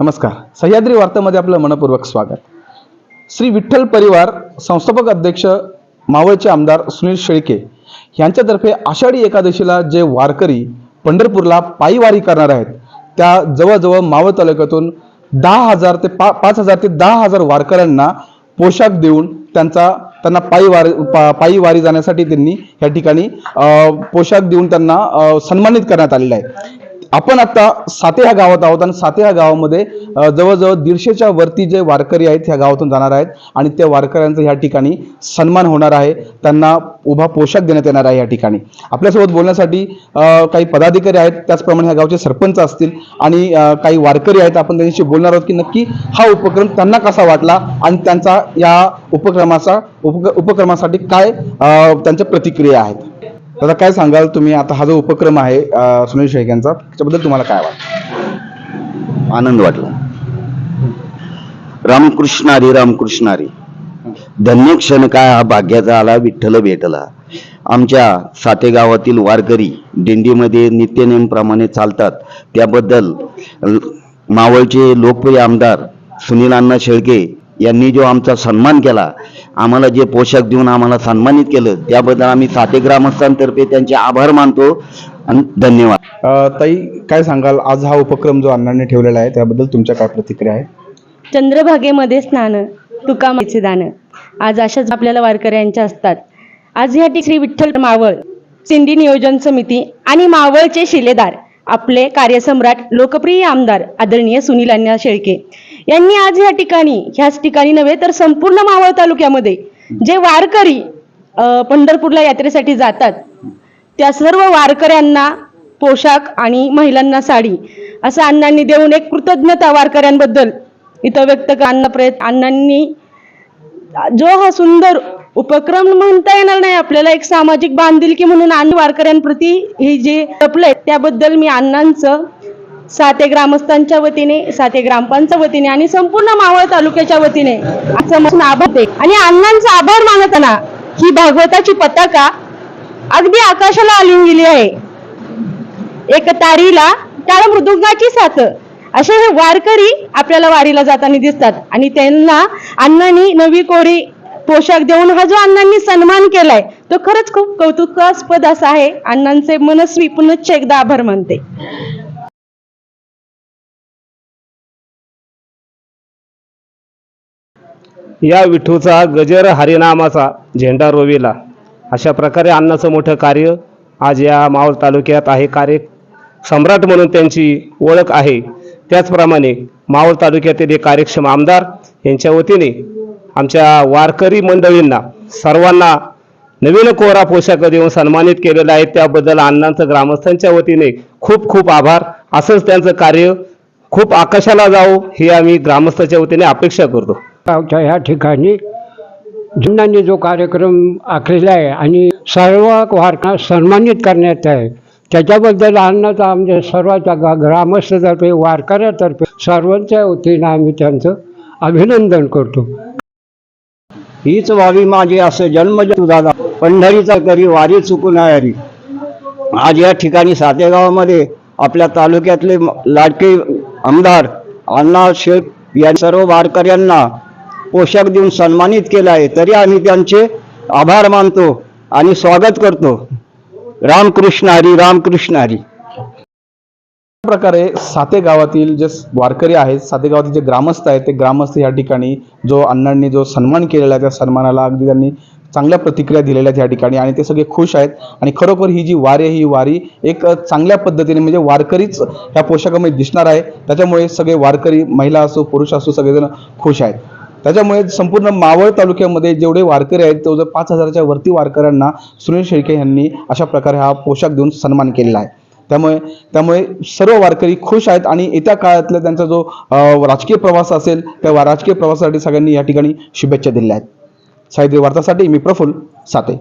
नमस्कार. सह्याद्री वार्तामध्ये आपलं मनपूर्वक स्वागत. श्री विठ्ठल परिवार संस्थापक अध्यक्ष मावळचे आमदार सुनील शेळके यांच्यातर्फे आषाढी एकादशीला जे वारकरी पंढरपूरला पायी वारी करणार आहेत त्या जवळजवळ मावळ तालुक्यातून दहा हजार ते पा पाच हजार ते दहा हजार वारकऱ्यांना पोशाख देऊन त्यांचा त्यांना पायी वारी पा- पायी वारी जाण्यासाठी त्यांनी या ठिकाणी पोशाख देऊन त्यांना सन्मानित करण्यात आलेला आहे. आपण आता साते ह्या गावात आहोत आणि साते ह्या गावामध्ये जवळजवळ दीडशेच्या वरती जे वारकरी आहेत ह्या गावातून जाणार आहेत आणि त्या वारकऱ्यांचा ह्या ठिकाणी सन्मान होणार आहे. त्यांना उभा पोशाख देण्यात येणार आहे या ठिकाणी. आपल्यासोबत बोलण्यासाठी काही पदाधिकारी आहेत त्याचप्रमाणे ह्या गावचे सरपंच असतील आणि काही वारकरी आहेत आपण त्यांच्याशी बोलणार आहोत की नक्की हा उपक्रम त्यांना कसा वाटला आणि त्यांचा या उपक्रमाचा उप उपक्रमासाठी काय त्यांच्या प्रतिक्रिया आहेत. दादा काय सांगाल तुम्ही? आता हा जो उपक्रम आहे अ, सुनील शेख यांचा त्याच्याबद्दल तुम्हाला काय वाटतं? आनंद वाटला. रामकृष्ण हरी रामकृष्ण हरी धन्य क्षण काय हा भाग्याचा आला विठ्ठल भेटला. आमच्या साते गावातील वारकरी दिंडीमध्ये नित्यनेमप्रमाणे चालतात. त्याबद्दल ल- मावळचे लोकप्रिय आमदार सुनील अण्णा शेळके यांनी जो आमचा सन्मान केला आम्हाला जे पोशाख देऊन आम्हाला सन्मानित केलं त्याबद्दल आम्ही साते ग्रामस्थांतर्फे त्यांचे आभार मानतो आणि धन्यवाद. ताई काय सांगाल? आज हा उपक्रम जो अण्णांनी ठेवलेला आहे त्याबद्दल तुमच्या काय प्रतिक्रिया आहे? चंद्रभागेमध्ये स्नान तुकामाचे दान. आज अशाच आपल्याला वारकऱ्यांच्या असतात. आज या श्री विठ्ठल मावळ सिंधी नियोजन समिती आणि मावळचे शिलेदार आपले कार्यसम्राट लोकप्रिय आमदार आदरणीय सुनील अण्णा शेळके. यांनी आज या ठिकाणी ह्याच ठिकाणी नव्हे तर संपूर्ण मावळ तालुक्यामध्ये जे वारकरी पंढरपूरला यात्रेसाठी जातात त्या सर्व वारकऱ्यांना पोशाख आणि महिलांना साडी असं अण्णांनी देऊन एक कृतज्ञता वारकऱ्यांबद्दल इथं व्यक्त करणं प्रयत्न अण्णांनी जो हा सुंदर उपक्रम म्हणता येणार नाही आपल्याला एक सामाजिक बांधिलकी म्हणून आणि वारकऱ्यांप्रती हे जे जपलंय त्याबद्दल मी अण्णांचं साते ग्रामस्थांच्या वतीने साते ग्रामपांच्या वतीने आणि संपूर्ण मावळ तालुक्याच्या वतीने असं आभार आणि अण्णांचा आभार मानताना ही भागवताची पताका अगदी आकाशाला आली गेली आहे. एक तारीला टाळ मृदुंगाची साथ. असे हे वारकरी आपल्याला वारीला जाताना दिसतात. आणि त्यांना अण्णांनी नवी कोरी पोशाख देऊन हा जो अण्णांनी सन्मान केलाय तो खरंच खूप कौतुकास्पद असा आहे. अण्णांचे मनस्वी पुनश्च एकदा आभार मानते. या विठूचा गजर हरिनामाचा झेंडा रोविला. अशा प्रकारे अन्नाचं मोठं कार्य आज या मावळ तालुक्यात आहे. कार्य सम्राट म्हणून त्यांची ओळख आहे. त्याचप्रमाणे मावळ तालुक्यातील एक कार्यक्षम आमदार यांच्या वतीने आमच्या वारकरी मंडळींना सर्वांना नवीन कोरा पोशाख देऊन सन्मानित केलेलं आहे. त्याबद्दल अण्णांचं ग्रामस्थांच्या वतीने खूप खूप आभार. असंच त्यांचं कार्य खूप आकाशाला जाऊ ही आम्ही ग्रामस्थाच्या वतीने अपेक्षा करतो. गावच्या ह्या ठिकाणी. जुन्नांनी जो कार्यक्रम आखलेला आहे आणि सर्व वारका सन्मानित करण्यात आहे. त्याच्याबद्दल अन्नाचा आमच्या सर्वांच्या गा ग्रामस्थतर्फे वारकऱ्यातर्फे सर्वांच्या वतीनं आम्ही त्यांचं अभिनंदन करतो. हीच व्हावी माझी असं जन्म दादा. पंढरीचा करी वारी चुकून हरी. आज या ठिकाणी सातेगावामध्ये आपल्या तालुक्यातले लाडके आमदार अण्णा शेख या सर्व वारकऱ्यांना पोशाख देऊन सन्मानित केलं आहे तरी आम्ही त्यांचे आभार मानतो आणि स्वागत करतो. रामकृष्ण हरी रामकृष्ण हरी. प्रकारे साते गावातील जे वारकरी आहेत साते गावातील जे ग्रामस्थ आहेत ते ग्रामस्थ या ठिकाणी जो अण्णांनी जो सन्मान केलेला आहे त्या सन्मानाला अगदी त्यांनी चांगल्या प्रतिक्रिया दिलेल्या आहेत या ठिकाणी आणि ते सगळे खुश आहेत. आणि खरोखर ही जी वारी आहे ही वारी एक चांगल्या पद्धतीने म्हणजे वारकरीच या पोशाखामध्ये दिसणार आहे. त्याच्यामुळे सगळे वारकरी महिला असो पुरुष असो सगळेजण खुश आहेत. त्याच्यामुळे संपूर्ण मावळ तालुक्यामध्ये जेवढे वारकरी आहेत जवळजवळ पाच हजाराच्या वरती वारकऱ्यांना सुनील शेळके यांनी अशा प्रकारे हा पोशाख देऊन सन्मान केलेला आहे. त्यामुळे त्यामुळे सर्व वारकरी खुश आहेत आणि येत्या काळातला त्यांचा जो राजकीय प्रवास असेल त्या राजकीय प्रवासासाठी सगळ्यांनी या ठिकाणी शुभेच्छा दिल्या आहेत. साहित्य वार्तासाठी मी प्रफुल्ल साते